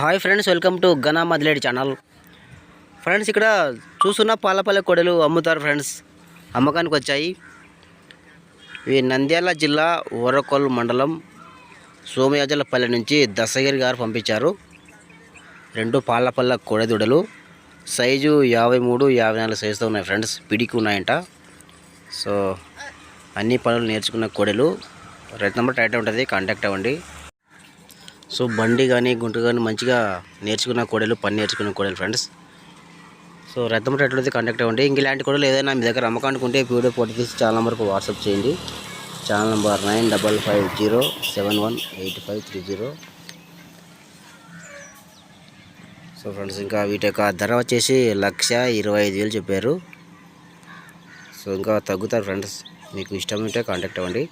Hi friends welcome to గనా మదిలేడి channel. Friends ఇక్కడ చూస్తున్న పాలపల్లె కొడలు అమ్ముతారు ఫ్రెండ్స్. అమ్మకానికి వచ్చాయి. ఇవి నంద్యాల జిల్లా ఓరకొల్ మండలం సోమయాజలపల్లె నుంచి దశగిరి గారు పంపించారు. రెండు పాలపల్ల కొడదుడలు సైజు యాభై మూడు యాభై నాలుగు సైజుతో ఉన్నాయి ఫ్రెండ్స్. పిడికి ఉన్నాయంట. సో అన్ని పనులు నేర్చుకున్న కొడలు. రైతు నెంబర్ టైట్ ఉంటుంది కాంటాక్ట్ అవ్వండి. సో బండి కానీ గుంట కానీ మంచిగా నేర్చుకున్న కోడలు పని నేర్చుకున్న కోడలు ఫ్రెండ్స్ సో రథం ఎట్లయితే కాంటాక్ట్ అవ్వండి. ఇంక ఇలాంటి కోడలు ఏదైనా మీ దగ్గర అమ్మకానుకుంటే వీడియో ఫోటో తీసి ఛానల్ నెంబర్కి వాట్సాప్ చేయండి. Channel number nine double five zero seven one eight five three zero so friends ఇంకా వీటి యొక్క ధర వచ్చేసి లక్ష ఇరవై ఐదు వేలు చెప్పారు. సో ఇంకా తగ్గుతారు ఫ్రెండ్స్ మీకు ఇష్టం ఉంటే కాంటాక్ట్ అవ్వండి.